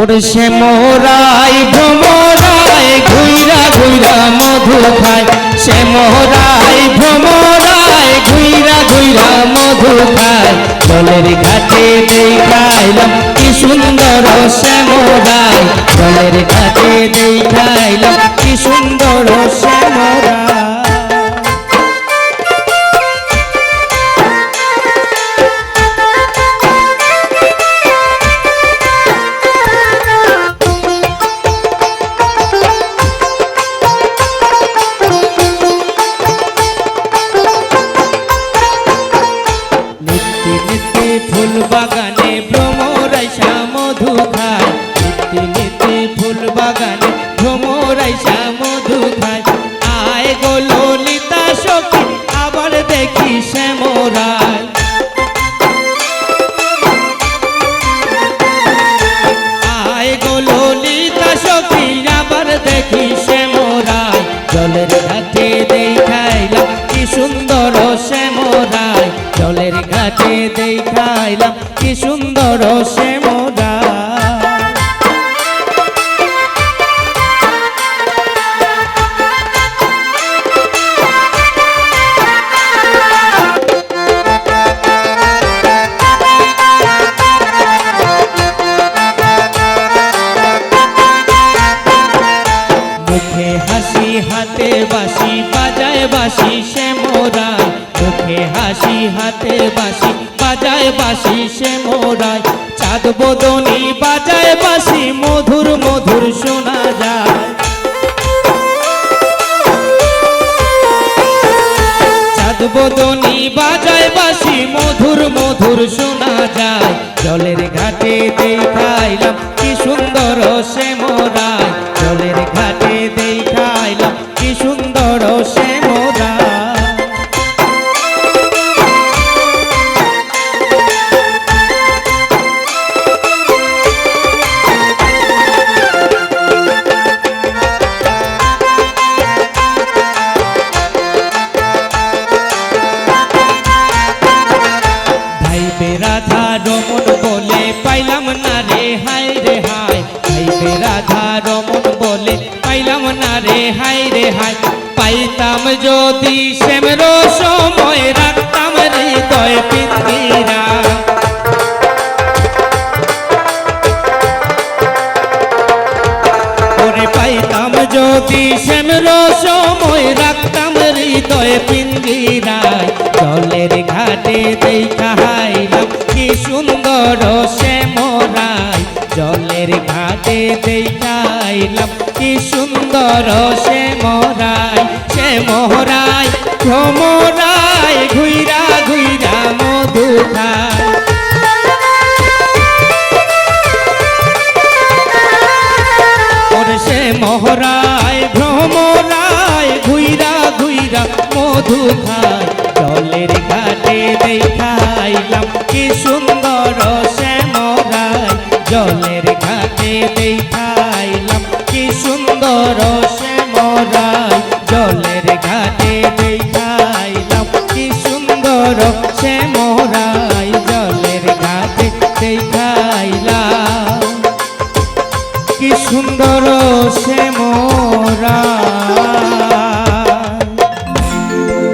ওরে সে মোরাই ভ্রমরাই ঘুইরা ঘুইরা মধু খায়। সে মোরাই ভ্রমরাই ঘুইরা ঘুইরা মধু খায়। জলের ঘাটে দেখাইলাম কি সুন্দর সে মোরাই জলের ঘাটে বাগানে ভ্রমরাইসা মধু খায় আয় গো ললিতা সখী, আবার দেখি শ্যামরায়। আয় গো ললিতা সখী, আবার দেখি জলের ঘাটে দেখাইলাম, কি সুন্দর শ্যামরায়। জলের ঘাটে দেখাইলাম, কি সুন্দর শ্যামরায়। হাতে বাসি বাজায় বাসি সে মোরায় মুখে হাসি, হাতে বাসি বাজায় বাসি সে মোরায় চাঁদ বদনি, বাজায় বাসি মধুর মধুর শোনা যায়। চাঁদ বদনি, বাজায় বাসি মধুর মধুর শোনা রাধা রমন বলে পাইলাম না রে হাই রে হাই ভাইবে রাধা রমন বলে পাইলাম না রে হাই রে হাই পাইতাম যদি শ্যামর সময় রাখতাম হৃদয় পিন্দিরা পাইতাম যদি শ্যামর সময় রাখতাম হৃদয় পিঞ্জিরায় জলের ঘাটে দেখাইলাম কি সুন্দর শ্যামরায় শ্যামরায় ভ্রমরায় ঘুইরা ঘুইরা মধু খায়। সে মহরায় ভ্রমরায় ঘুইরা ঘুইরা মধু খায়। সুন্দর সে মোরা